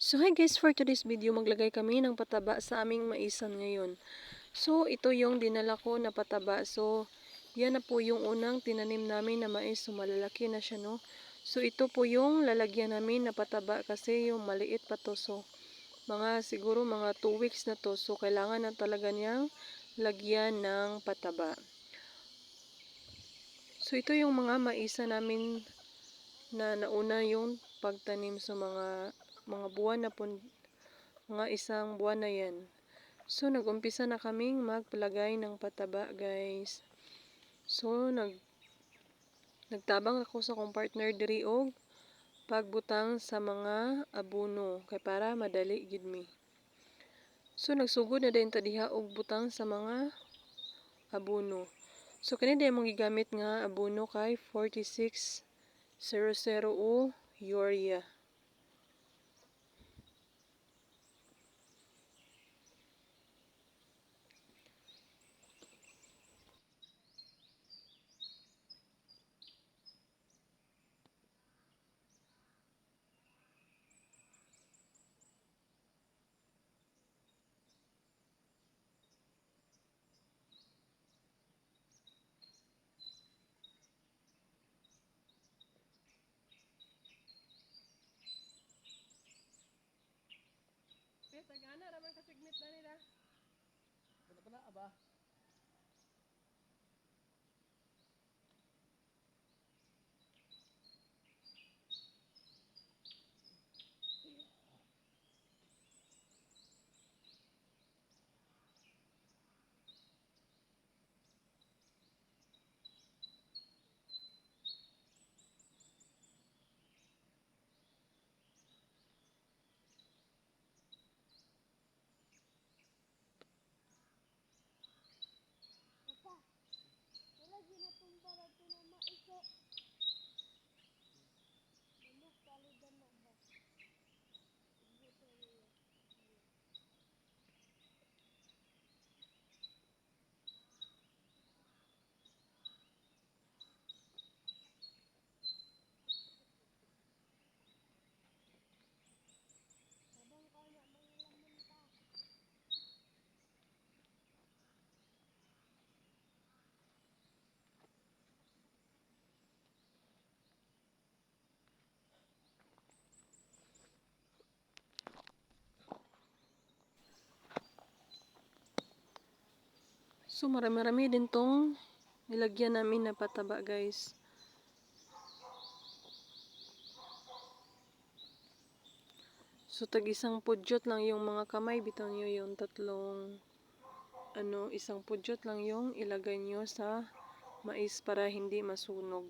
So hi guys, for today's video maglagay kami ng pataba sa aming maisan ngayon. So ito yung dinala ko na pataba. So yan na po yung unang tinanim namin na mais. So malalaki na siya no. So ito po yung lalagyan namin na pataba kasi yung maliit pa to. So mga siguro mga 2 weeks na to. So kailangan na talaga niyang lagyan ng pataba. So ito yung mga maisa namin na nauna yung pagtanim sa mga mga buwan na po, mga isang buwan na yan. So, nag-umpisa na kaming magpalagay ng pataba, guys. So, nag nagtabang ako sa kong partner diri og pagbutang sa mga abuno kay para madali gid mi. So, nagsugod na din ta diha og butang sa mga abuno. So, kani din mong gigamit nga abuno kay 4600 o urea. Tagana raman ka signit na nila. Pala pala, aba. Wala ginatumba na ito na maiso. Ano, palidan na ba? Dito niya. Sabang ka na, mga laman ka. So, marami-rami din tong nilagyan namin na pataba, guys. So, tag isang pudyot lang yung mga kamay. Bitaw nyo yung tatlong, ano, isang pudyot lang yung ilagay nyo sa mais para hindi masunog.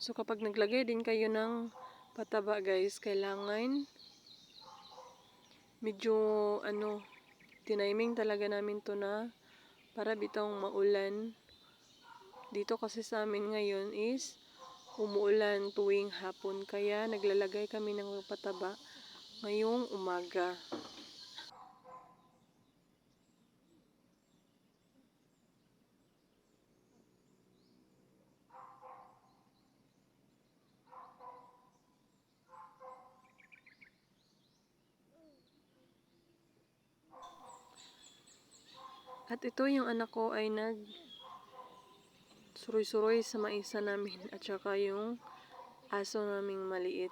So, kapag naglagay din kayo ng pataba, guys, kailangan medyo, ano, tiniming talaga namin to na para bitong maulan. Dito kasi sa amin ngayon is umuulan tuwing hapon. Kaya naglalagay kami ng pataba ngayong umaga. At ito yung anak ko ay nag suroy-suroy sa maisa namin at saka yung aso naming maliit.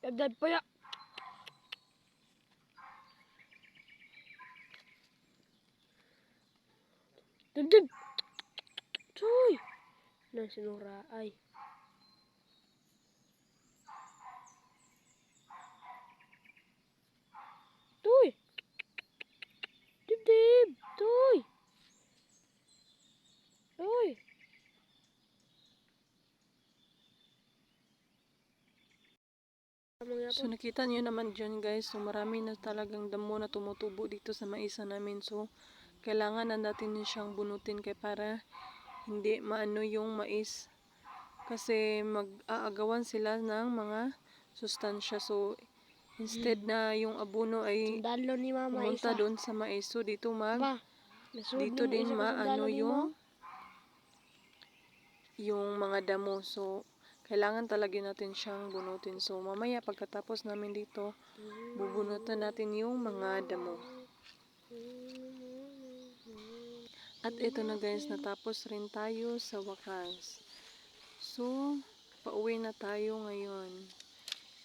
Dagdag pa ya. Dagdag. Choy. Na sinura ay. Toy. Dib So nakita niyo naman dyan guys, so marami na talagang damo na tumutubo dito sa maisa namin. So kailangan na natin siyang bunutin kay para hindi maano yung mais. Kasi mag-aagawan sila ng mga sustansya. So instead na yung abono ay pumunta doon sa mais so dito mag nasunod dito din maano yung yung mga damo. So kailangan talaga natin siyang bunutin so mamaya pagkatapos namin dito bubunutan natin yung mga damo at ito na guys natapos rin tayo sa wakas so pauwi na tayo ngayon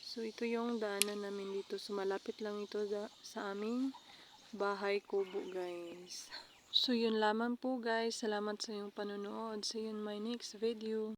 so ito yung daanan namin dito so malapit lang ito sa aming bahay kubo guys So yun lamang po guys. Salamat sa iyong panonood. See you in my next video.